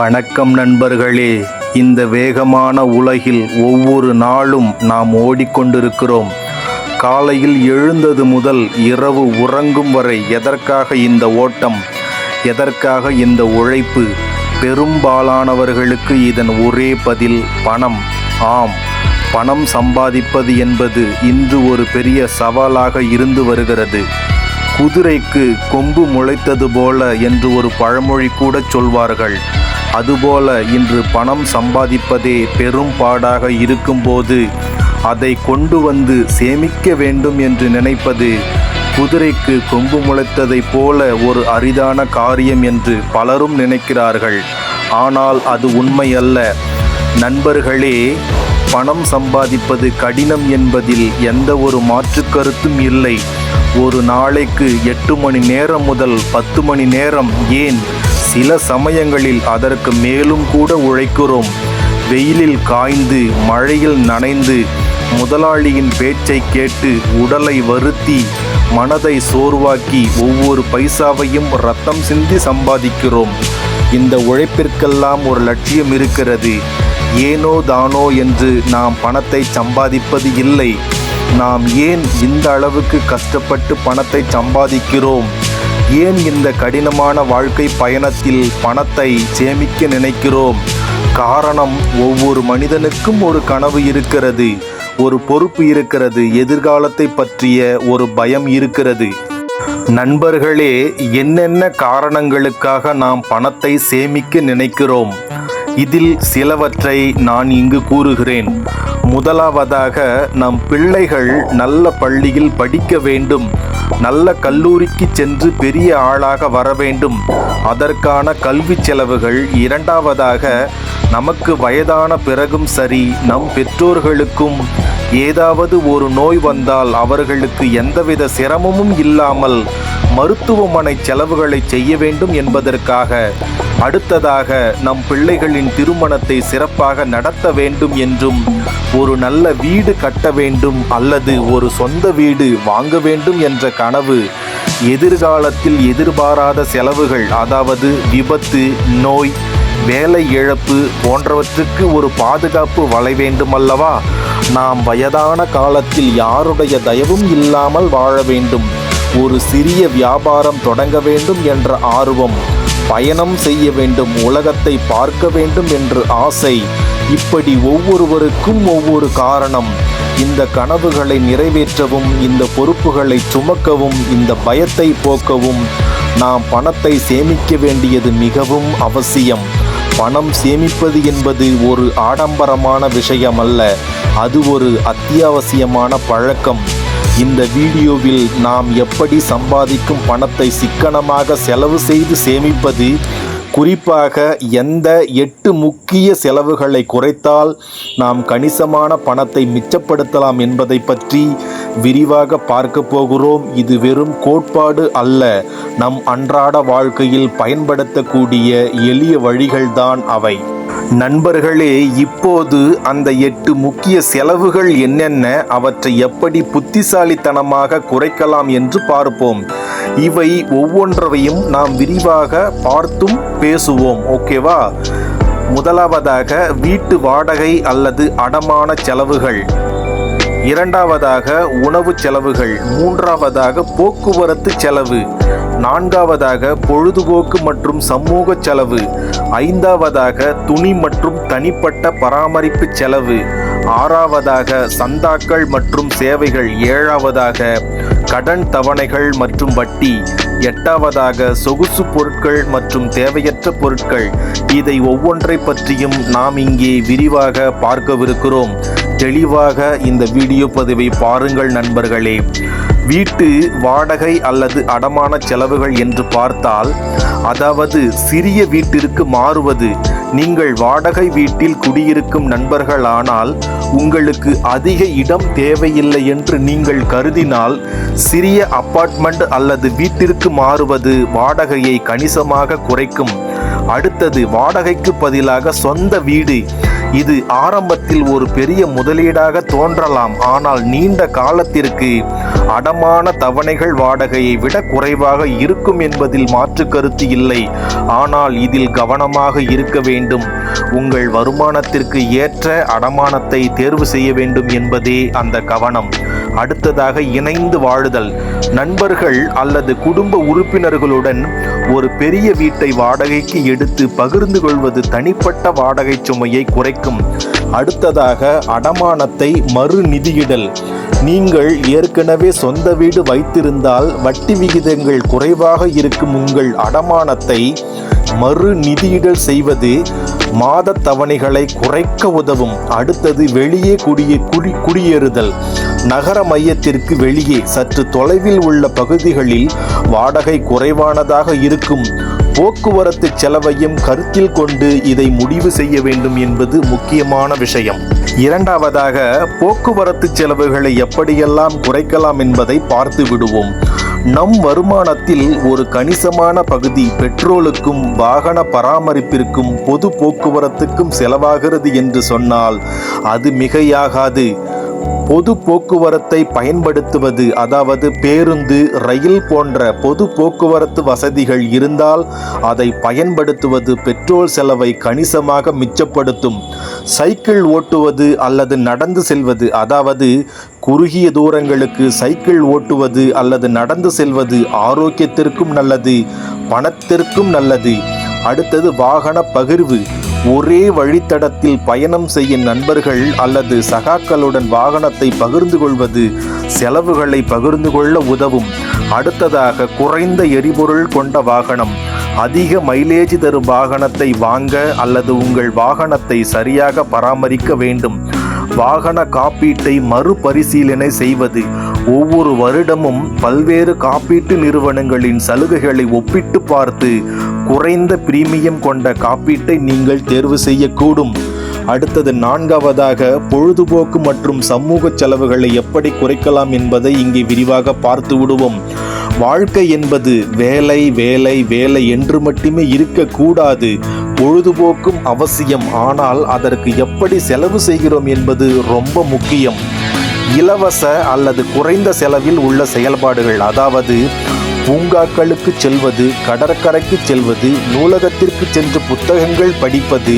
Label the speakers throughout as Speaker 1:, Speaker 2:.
Speaker 1: வணக்கம் நண்பர்களே. இந்த வேகமான உலகில் ஒவ்வொரு நாளும் நாம் ஓடிக்கொண்டிருக்கிறோம். காலையில் எழுந்தது முதல் இரவு உறங்கும் வரை எதற்காக இந்த ஓட்டம்? எதற்காக இந்த உழைப்பு? பெரும்பாலானவர்களுக்கு இதன் ஒரே பதில் பணம். ஆம் பணம் சம்பாதிப்பது என்பது இன்று ஒரு பெரிய சவாலாக இருந்து வருகிறது. குதிரைக்கு கொம்பு முளைத்தது போல என்று ஒரு பழமொழி கூட சொல்வார்கள். அதுபோல இன்று பணம் சம்பாதிப்பதே பெரும் பாடாக இருக்கும்போது அதை கொண்டு வந்து சேமிக்க வேண்டும் என்று நினைப்பது குதிரைக்கு கொம்பு முளைத்ததைப் போல ஒரு அரிதான காரியம் என்று பலரும் நினைக்கிறார்கள். ஆனால் அது உண்மையல்ல. நண்பர்களே பணம் சம்பாதிப்பது கடினம் என்பதில் எந்த ஒரு மாற்று கருத்தும் இல்லை. ஒரு நாளைக்கு எட்டு மணி நேரம் முதல் பத்து மணி நேரம் ஏன் சில சமயங்களில் அதற்கு மேலும் கூட உழைக்கிறோம். வெயிலில் காய்ந்து மழையில் நனைந்து முதலாளியின் பேச்சை கேட்டு உடலை வருத்தி மனதை சோர்வாக்கி ஒவ்வொரு பைசாவையும் ரத்தம் சிந்தி சம்பாதிக்கிறோம். இந்த உழைப்பிற்கெல்லாம் ஒரு லட்சியம் இருக்கிறது. ஏனோ தானோ என்று நாம் பணத்தை சம்பாதிப்பது இல்லை. நாம் ஏன் இந்த அளவுக்கு கஷ்டப்பட்டு பணத்தை சம்பாதிக்கிறோம்? ஏன் இந்த கடினமான வாழ்க்கை பயணத்தில் பணத்தை சேமிக்க நினைக்கிறோம்? காரணம் ஒவ்வொரு மனிதனுக்கும் ஒரு கனவு இருக்கிறது ஒரு பொறுப்பு இருக்கிறது எதிர்காலத்தை பற்றிய ஒரு பயம் இருக்கிறது. நண்பர்களே என்னென்ன காரணங்களுக்காக நாம் பணத்தை சேமிக்க நினைக்கிறோம்? இதில் சிலவற்றை நான் இங்கு கூறுகிறேன். முதலாவதாக நம் பிள்ளைகள் நல்ல பள்ளியில் படிக்க வேண்டும். நல்ல கல்லூரிக்கு சென்று பெரிய ஆளாக வர வேண்டும் அதற்கான கல்வி செலவுகள் இரண்டாவதாக நமக்கு வயதான பிறகும் சரி நம் பெற்றோர்களுக்கும் ஏதாவது ஒரு நோய் வந்தால் அவர்களுக்கு எந்தவித சிரமமும் இல்லாமல் மருத்துவமனை செலவுகளை செய்ய வேண்டும் என்பதற்காக அடுத்ததாக நம் பிள்ளைகளின் திருமணத்தை சிறப்பாக நடத்த வேண்டும் என்றும் ஒரு நல்ல வீடு கட்ட வேண்டும் அல்லது ஒரு சொந்த வீடு வாங்க வேண்டும் என்ற கனவு எதிர்காலத்தில் எதிர்பாராத செலவுகள் அதாவது விபத்து நோய் வேலை இழப்பு போன்றவற்றுக்கு ஒரு பாதுகாப்பு வளை வேண்டுமல்லவா? நாம் வயதான காலத்தில் யாருடைய தயவும் இல்லாமல் வாழ வேண்டும். ஒரு சிறிய வியாபாரம் தொடங்க வேண்டும் என்ற ஆர்வம் பயணம் செய்ய வேண்டும் உலகத்தை பார்க்க வேண்டும் என்று ஆசை இப்படி ஒவ்வொருவருக்கும் ஒவ்வொரு காரணம். இந்த கனவுகளை நிறைவேற்றவும் இந்த பொறுப்புகளை சுமக்கவும் இந்த பயத்தை போக்கவும் நாம் பணத்தை சேமிக்க வேண்டியது மிகவும் அவசியம். பணம் சேமிப்பது என்பது ஒரு ஆடம்பரமான விஷயம் அல்ல அது ஒரு அத்தியாவசியமான பழக்கம். இந்த வீடியோவில் நாம் எப்படி சம்பாதிக்கும் பணத்தை சிக்கனமாக செலவு செய்து சேமிப்பது குறிப்பாக எந்த எட்டு முக்கிய செலவுகளை குறைத்தால் நாம் கணிசமான பணத்தை மிச்சப்படுத்தலாம் என்பதை பற்றி விரிவாக பார்க்க போகிறோம். இது வெறும் கோட்பாடு அல்ல. நம் அன்றாட வாழ்க்கையில் பயன்படுத்தக்கூடிய எளிய வழிகள்தான் அவை. நண்பர்களே இப்போது அந்த எட்டு முக்கிய செலவுகள் என்னென்ன அவற்றை எப்படி புத்திசாலித்தனமாக குறைக்கலாம் என்று பார்ப்போம். இவை ஒவ்வொன்றவையும் நாம் விரிவாக பார்த்தும் பேசுவோம் ஓகேவா? முதலாவதாக வீட்டு வாடகை அல்லது அடமான செலவுகள். இரண்டாவதாக உணவு செலவுகள் மூன்றாவதாக போக்குவரத்து செலவு நான்காவதாக பொழுதுபோக்கு மற்றும் சமூக செலவு ஐந்தாவதாக துணி மற்றும் தனிப்பட்ட பராமரிப்பு செலவு ஆறாவதாக சந்தாக்கள் மற்றும் சேவைகள் ஏழாவதாக கடன் தவணைகள் மற்றும் வட்டி எட்டாவதாக சொகுசு பொருட்கள் மற்றும் தேவையற்ற பொருட்கள். இதை ஒவ்வொன்றை பற்றியும் நாம் இங்கே விரிவாக பார்க்கவிருக்கிறோம். தெளிவாக இந்த வீடியோ பதிவை பாருங்கள் நண்பர்களே. வீட்டு வாடகை அல்லது அடமான செலவுகள் என்று பார்த்தால் அதாவது சிறிய வீட்டிற்கு மாறுவது நீங்கள் வாடகை வீட்டில் குடியிருக்கும் நண்பர்களானால் உங்களுக்கு அதிக இடம் தேவையில்லை என்று நீங்கள் கருதினால் சிறிய அப்பார்ட்மெண்ட் அல்லது வீட்டிற்கு மாறுவது வாடகையை கணிசமாக குறைக்கும். அடுத்தது வாடகைக்கு பதிலாக சொந்த வீடு இது ஆரம்பத்தில் ஒரு பெரிய முதலீடாக தோன்றலாம். ஆனால் நீண்ட காலத்திற்கு அடமான தவணைகள் வாடகையை விட குறைவாக இருக்கும் என்பதில் மாற்று கருத்து இல்லை. ஆனால் இதில் கவனமாக இருக்க வேண்டும். உங்கள் வருமானத்திற்கு ஏற்ற அடமானத்தை தேர்வு செய்ய வேண்டும் என்பதே அந்த கவனம். அடுத்ததாக இணைந்து வாழுதல். நண்பர்கள் அல்லது குடும்ப உறுப்பினர்களுடன் ஒரு பெரிய வீட்டை வாடகைக்கு எடுத்து பகிர்ந்து கொள்வது தனிப்பட்ட வாடகை சுமையை குறைக்கும் அடுத்ததாக அடமானத்தை மறு நிதியிடல் நீங்கள் ஏற்கனவே சொந்த வீடு வைத்திருந்தால் வட்டி விகிதங்கள் குறைவாக இருக்கும் உங்கள் அடமானத்தை மறு நிதியிடல் செய்வது மாத தவணைகளை குறைக்க உதவும். அடுத்தது வெளியே குடியே குடி குடியேறுதல். நகர மையத்திற்கு வெளியே சற்று தொலைவில் உள்ள பகுதிகளில் வாடகை குறைவானதாக இருக்கும். போக்குவரத்து செலவையும் கருத்தில் கொண்டு இதை முடிவு செய்ய வேண்டும் என்பது முக்கியமான விஷயம். இரண்டாவதாக போக்குவரத்து செலவுகளை எப்படியெல்லாம் குறைக்கலாம் என்பதை பார்த்து விடுவோம். நம் வருமானத்தில் ஒரு கணிசமான பகுதி பெட்ரோலுக்கும் வாகன பராமரிப்பிற்கும் பொது போக்குவரத்துக்கும் செலவாகிறது என்று சொன்னால் அது மிகையாகாது. பொது போக்குவரத்தை பயன்படுத்துவது அதாவது பேருந்து ரயில் போன்ற பொது போக்குவரத்து வசதிகள் இருந்தால் அதை பயன்படுத்துவது பெட்ரோல் செலவை கணிசமாக மிச்சப்படுத்தும். சைக்கிள் ஓட்டுவது அல்லது நடந்து செல்வது அதாவது குறுகிய தூரங்களுக்கு சைக்கிள் ஓட்டுவது அல்லது நடந்து செல்வது ஆரோக்கியத்திற்கும் நல்லது பணத்திற்கும் நல்லது. அடுத்தது வாகன பகிர்வு. ஒரே வழித்தடத்தில் பயணம் செய்யும் நண்பர்கள் அல்லது சகாக்களுடன் வாகனத்தை பகிர்ந்து கொள்வது செலவுகளை பகிர்ந்து கொள்ள உதவும். அடுத்ததாக குறைந்த எரிபொருள் கொண்ட வாகனம். அதிக மைலேஜ் தரும் வாகனத்தை வாங்க அல்லது உங்கள் வாகனத்தை சரியாக பராமரிக்க வேண்டும். வாகன காப்பீட்டை மறுபரிசீலனை செய்வது. ஒவ்வொரு வருடமும் பல்வேறு காப்பீட்டு நிறுவனங்களின் சலுகைகளை ஒப்பிட்டு பார்த்து குறைந்த பிரீமியம் கொண்ட காப்பீட்டை நீங்கள் தேர்வு செய்யக்கூடும். அடுத்தது நான்காவதாக பொழுதுபோக்கு மற்றும் சமூக செலவுகளை எப்படி குறைக்கலாம் என்பதை இங்கே விரிவாக பார்த்து விடுவோம். வாழ்க்கை என்பது வேலை வேலை வேலை என்று மட்டுமே இருக்கக்கூடாது. பொழுதுபோக்கும் அவசியம். ஆனால் அதற்கு எப்படி செலவு செய்கிறோம் என்பது ரொம்ப முக்கியம். இலவச அல்லது குறைந்த செலவில் உள்ள செயல்பாடுகள் அதாவது பூங்காக்களுக்கு செல்வது கடற்கரைக்கு செல்வது நூலகத்திற்கு சென்று புத்தகங்கள் படிப்பது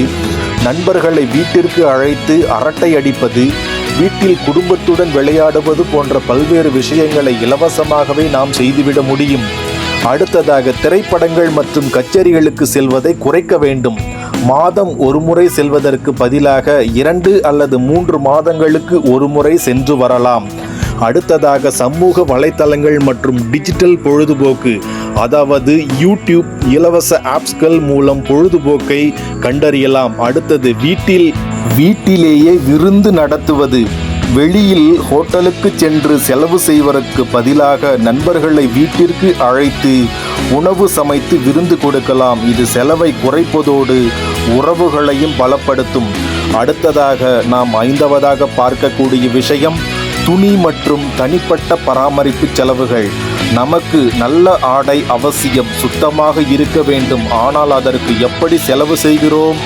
Speaker 1: நண்பர்களை வீட்டிற்கு அழைத்து அரட்டை அடிப்பது வீட்டில் குடும்பத்துடன் விளையாடுவது போன்ற பல்வேறு விஷயங்களை இலவசமாகவே நாம் செய்துவிட முடியும். அடுத்ததாக திரைப்படங்கள் மற்றும் கச்சேரிகளுக்கு செல்வதை குறைக்க வேண்டும். மாதம் ஒரு முறை செல்வதற்கு பதிலாக இரண்டு அல்லது மூன்று மாதங்களுக்கு ஒரு முறை சென்று வரலாம். அடுத்ததாக சமூக வலைத்தளங்கள் மற்றும் டிஜிட்டல் பொழுதுபோக்கு அதாவது யூடியூப் இலவச ஆப்ஸ்கள் மூலம் பொழுதுபோக்கை கண்டறியலாம். அடுத்தது வீட்டில் வீட்டிலேயே விருந்து நடத்துவது. வெளியில் ஹோட்டலுக்கு சென்று செலவு செய்வதற்கு பதிலாக நண்பர்களை வீட்டிற்கு அழைத்து உணவு சமைத்து விருந்து கொடுக்கலாம். இது செலவை குறைப்பதோடு உறவுகளையும் பலப்படுத்தும். அடுத்ததாக நாம் ஐந்தாவதாக பார்க்கக்கூடிய விஷயம் துணி மற்றும் தனிப்பட்ட பராமரிப்பு செலவுகள். நமக்கு நல்ல ஆடை அவசியம் சுத்தமாக இருக்க வேண்டும். ஆனால் அதற்கு எப்படி செலவு செய்கிறோம்?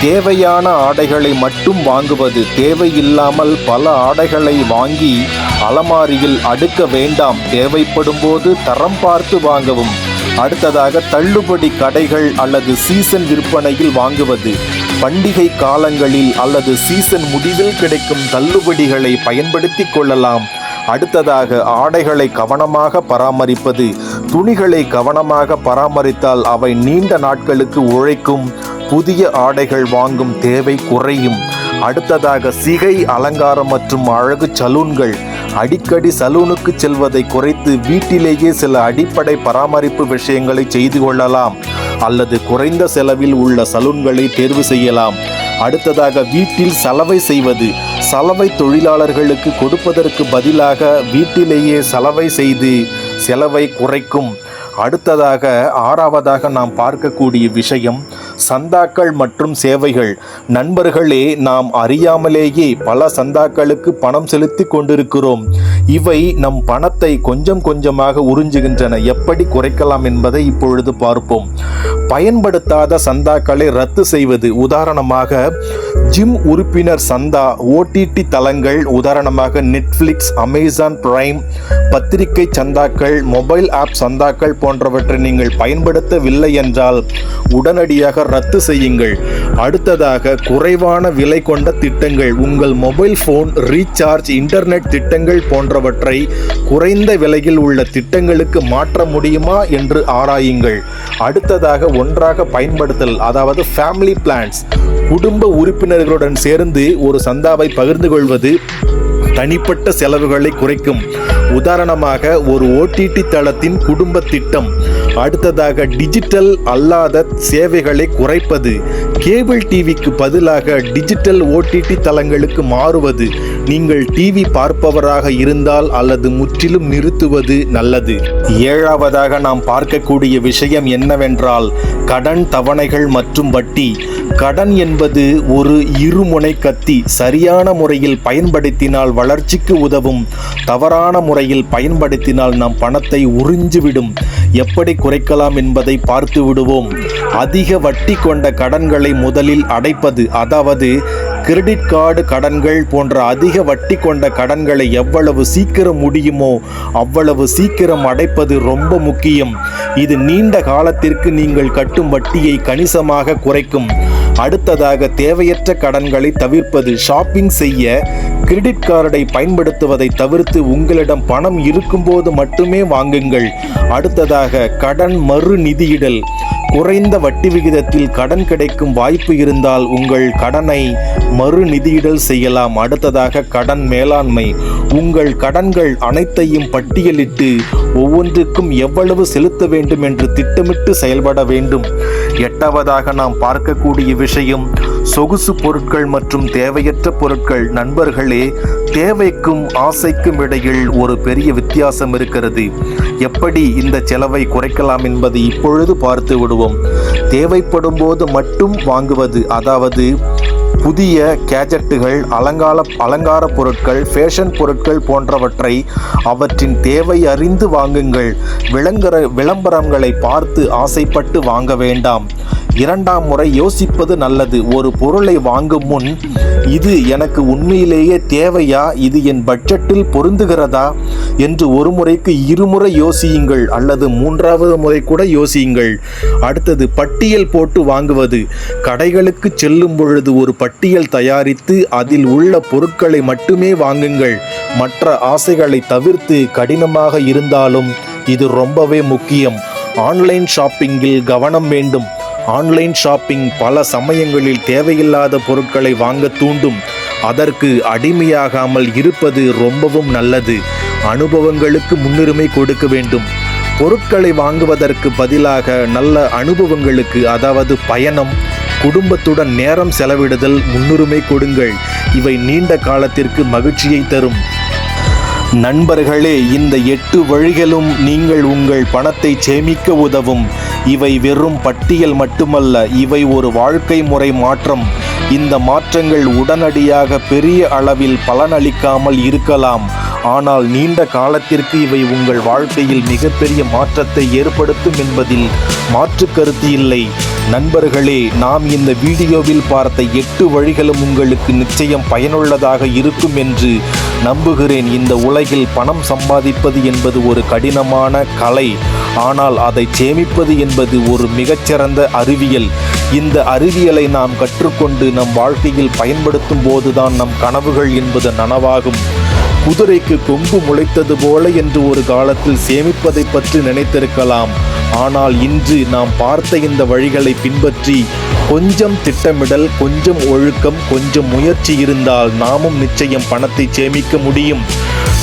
Speaker 1: தேவையான ஆடைகளை மட்டும் வாங்குவது தேவையில்லாமல் பல ஆடைகளை வாங்கி அலமாரியில் அடுக்க வேண்டாம். தேவைப்படும் போது தரம் பார்த்து வாங்கவும். அடுத்ததாக தள்ளுபடி கடைகள் அல்லது சீசன் விற்பனையில் வாங்குவது. பண்டிகை காலங்களில் அல்லது சீசன் முடிவில் கிடைக்கும் தள்ளுபடிகளை பயன்படுத்தி கொள்ளலாம். அடுத்ததாக ஆடைகளை கவனமாக பராமரிப்பது. துணிகளை கவனமாக பராமரித்தால் அவை நீண்ட நாட்களுக்கு உழைக்கும். புதிய ஆடைகள் வாங்கும் தேவை குறையும். அடுத்ததாக சிகை அலங்காரம் மற்றும் அழகு சலூன்கள். அடிக்கடி சலூனுக்கு செல்வதை குறைத்து வீட்டிலேயே சில அடிப்படை பராமரிப்பு விஷயங்களை செய்து கொள்ளலாம் அல்லது குறைந்த செலவில் உள்ள சலூன்களை தேர்வு செய்யலாம். அடுத்ததாக வீட்டில் சலவை செய்வது. சலவை தொழிலாளர்களுக்கு கொடுப்பதற்கு பதிலாக வீட்டிலேயே சலவை செய்து செலவை குறைக்கும். அடுத்ததாக ஆறாவதாக நாம் பார்க்கக்கூடிய விஷயம் சந்தாக்கள் மற்றும் சேவைகள். நண்பர்களே நாம் அறியாமலேயே பல சந்தாக்களுக்கு பணம் செலுத்தி கொண்டிருக்கிறோம். இவை நம் பணத்தை கொஞ்சம் கொஞ்சமாக உறிஞ்சுகின்றன. எப்படி குறைக்கலாம் என்பதை இப்பொழுது பார்ப்போம். பயன்படுத்தாத சந்தாக்களை ரத்து செய்வது. உதாரணமாக ஜிம் உறுப்பினர் சந்தா ஓடிடி தளங்கள் உதாரணமாக நெட்ஃப்ளிக்ஸ் அமேசான் பிரைம் பத்திரிகை சந்தாக்கள் மொபைல் ஆப் சந்தாக்கள் போன்றவற்றை நீங்கள் பயன்படுத்தவில்லை என்றால் உடனடியாக ரத்து செய்யுங்கள். அடுத்ததாக குறைவான விலை கொண்ட திட்டங்கள் உங்கள் மொபைல் போன் ரீசார்ஜ் இன்டர்நெட் திட்டங்கள் போன்றவற்றை குறைந்த விலையில் உள்ள திட்டங்களுக்கு மாற்ற முடியுமா என்று ஆராயுங்கள். அடுத்ததாக ஒன்றாக பயன்படுத்தல் அதாவது ஃபேமிலி பிளான்ஸ் குடும்ப உறுப்பினர்களுடன் சேர்ந்து ஒரு சந்தாவை பகிர்ந்து கொள்வது தனிப்பட்ட செலவுகளை குறைக்கும். உதாரணமாக ஒரு ஓடிடி தளத்தின் குடும்ப திட்டம். அடுத்ததாக டிஜிட்டல் அல்லாத சேவைகளை குறைப்பது. கேபிள் டிவிக்கு பதிலாக டிஜிட்டல் ஓடிடி தளங்களுக்கு மாறுவது. நீங்கள் டிவி பார்ப்பவராக இருந்தால் அல்லது முற்றிலும் நிறுத்துவது நல்லது. ஏழாவதாக நாம் பார்க்கக்கூடிய விஷயம் என்னவென்றால் கடன் தவணைகள் மற்றும் வட்டி. கடன் என்பது ஒரு இருமுனை கத்தி. சரியான முறையில் பயன்படுத்தினால் வளர்ச்சிக்கு உதவும். தவறான முறையில் பயன்படுத்தினால் நம் பணத்தை உறிஞ்சிவிடும். எப்படி குறைக்கலாம் என்பதை பார்த்து விடுவோம். அதிக வட்டி கொண்ட கடன்களை முதலில் அடைப்பது அதாவது கிரெடிட் கார்டு கடன்கள் போன்ற அதிக வட்டி கொண்ட கடன்களை எவ்வளவு சீக்கிரம் முடியுமோ அவ்வளவு சீக்கிரம் அடைப்பது ரொம்ப முக்கியம். இது நீண்ட காலத்திற்கு நீங்கள் கட்டும் வட்டியை கணிசமாக குறைக்கும். அடுத்ததாக தேவையற்ற கடன்களை தவிர்ப்பது. ஷாப்பிங் செய்ய கிரெடிட் கார்டை பயன்படுத்துவதை தவிர்த்து உங்களிடம் பணம் இருக்கும்போது மட்டுமே வாங்குங்கள். அடுத்ததாக கடன் மறு நிதியிடல் குறைந்த வட்டி விகிதத்தில் கடன் கிடைக்கும் வாய்ப்பு இருந்தால் உங்கள் கடனை மறுநிதியிடல் செய்யலாம். அடுத்ததாக கடன் மேலாண்மை. உங்கள் கடன்கள் அனைத்தையும் பட்டியலிட்டு ஒவ்வொன்றுக்கும் எவ்வளவு செலுத்த வேண்டும் என்று திட்டமிட்டு செயல்பட வேண்டும். எட்டாவதாக நாம் பார்க்கக்கூடிய விஷயம் சொகுசு பொருட்கள் மற்றும் தேவையற்ற பொருட்கள். நண்பர்களே தேவைக்கும் ஆசைக்கும் இடையில் ஒரு பெரிய வித்தியாசம் இருக்கிறது. எப்படி இந்த செலவை குறைக்கலாம் என்பதை இப்பொழுது பார்த்து விடுவோம். தேவைப்படும் போது மட்டும் வாங்குவது அதாவது புதிய கேஜெட்டுகள் அலங்கார அலங்கார பொருட்கள் ஃபேஷன் பொருட்கள் போன்றவற்றை அவற்றின் தேவை அறிந்து வாங்குங்கள். விளங்கர விளம்பரங்களை பார்த்து ஆசைப்பட்டு வாங்க வேண்டாம். இரண்டாம் முறை யோசிப்பது நல்லது. ஒரு பொருளை வாங்கும் முன் இது எனக்கு உண்மையிலேயே தேவையா? இது என் பட்ஜெட்டில் பொருந்துகிறதா? என்று ஒரு முறைக்கு இருமுறை யோசியுங்கள் அல்லது மூன்றாவது முறை கூட யோசியுங்கள். அடுத்தது பட்டியல் போட்டு வாங்குவது. கடைகளுக்கு செல்லும் பொழுது ஒரு பட்டியல் தயாரித்து அதில் உள்ள பொருட்களை மட்டுமே வாங்குங்கள். மற்ற ஆசைகளை தவிர்த்து கடினமாக இருந்தாலும் இது ரொம்பவே முக்கியம். ஆன்லைன் ஷாப்பிங்கில் கவனம் வேண்டும். ஆன்லைன் ஷாப்பிங் பல சமயங்களில் தேவையில்லாத பொருட்களை வாங்க தூண்டும். அதற்கு அடிமையாகாமல் இருப்பது ரொம்பவும் நல்லது. அனுபவங்களுக்கு முன்னுரிமை கொடுக்க வேண்டும். பொருட்களை வாங்குவதற்கு பதிலாக நல்ல அனுபவங்களுக்கு அதாவது பயணம் குடும்பத்துடன் நேரம் செலவிடுதல் முன்னுரிமை கொடுங்கள். இவை நீண்ட காலத்திற்கு மகிழ்ச்சியை தரும். நண்பர்களே இந்த எட்டு வழிகளும் நீங்கள் உங்கள் பணத்தை சேமிக்க உதவும். இவை வெறும் பட்டியல் மட்டுமல்ல இவை ஒரு வாழ்க்கை முறை மாற்றம். இந்த மாற்றங்கள் உடனடியாக பெரிய அளவில் பலனளிக்காமல் இருக்கலாம். ஆனால் நீண்ட காலத்திற்கு இவை உங்கள் வாழ்க்கையில் மிகப்பெரிய மாற்றத்தை ஏற்படுத்தும் என்பதில் மாற்று கருத்து இல்லை. நண்பர்களே நாம் இந்த வீடியோவில் பார்த்த எட்டு வழிகளும் உங்களுக்கு நிச்சயம் பயனுள்ளதாக இருக்கும் என்று நம்புகிறேன். இந்த உலகில் பணம் சம்பாதிப்பது என்பது ஒரு கடினமான கலை. ஆனால் அதை சேமிப்பது என்பது ஒரு மிகச்சிறந்த அறிவியல். இந்த அறிவியலை நாம் கற்றுக்கொண்டு நம் வாழ்க்கையில் பயன்படுத்தும் போதுதான் நம் கனவுகள் என்பது நனவாகும். குதிரைக்கு கொம்பு முளைத்தது போல என்று ஒரு காலத்தில் சேமிப்பதை பற்றி நினைத்திருக்கலாம். ஆனால் இன்று நாம் பார்த்த இந்த வழிகளை பின்பற்றி கொஞ்சம் திட்டமிடல் கொஞ்சம் ஒழுக்கம் கொஞ்சம் முயற்சி இருந்தால் நாமும் நிச்சயம் பணத்தை சேமிக்க முடியும்.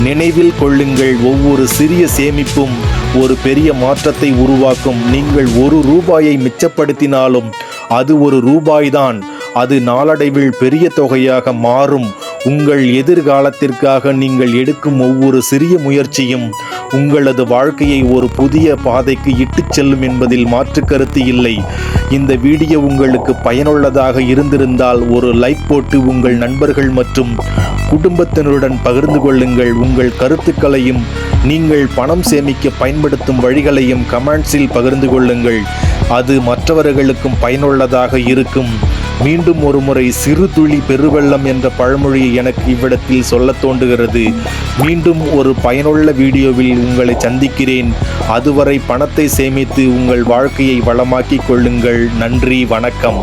Speaker 1: நினைவில் கொள்ளுங்கள் ஒவ்வொரு சிறிய சேமிப்பும் ஒரு பெரிய மாற்றத்தை உருவாக்கும். நீங்கள் ஒரு ரூபாயை மிச்சப்படுத்தினாலும் அது ஒரு ரூபாய்தான். அது நாளடைவில் பெரிய தொகையாக மாறும். உங்கள் எதிர்காலத்திற்காக நீங்கள் எடுக்கும் ஒவ்வொரு சிறிய முயற்சியும் உங்களது வாழ்க்கையை ஒரு புதிய பாதைக்கு இட்டுச் செல்லும் என்பதில் மாற்று கருத்து இல்லை. இந்த வீடியோ உங்களுக்கு பயனுள்ளதாக இருந்திருந்தால் ஒரு லைக் போட்டு உங்கள் நண்பர்கள் மற்றும் குடும்பத்தினருடன் பகிர்ந்து கொள்ளுங்கள். உங்கள் கருத்துக்களையும் நீங்கள் பணம் சேமிக்க பயன்படுத்தும் வழிகளையும் கமெண்ட்ஸில் பகிர்ந்து கொள்ளுங்கள். அது மற்றவர்களுக்கும் பயனுள்ளதாக இருக்கும். மீண்டும் ஒருமுறை சிறு துளி பெருவெள்ளம் என்ற பழமொழியை எனக்கு இவ்விடத்தில் சொல்லத் தோன்றுகிறது. மீண்டும் ஒரு பயனுள்ள வீடியோவில் உங்களை சந்திக்கிறேன். அதுவரை பணத்தை சேமித்து உங்கள் வாழ்க்கையை வளமாக்கிக் கொள்ளுங்கள். நன்றி வணக்கம்.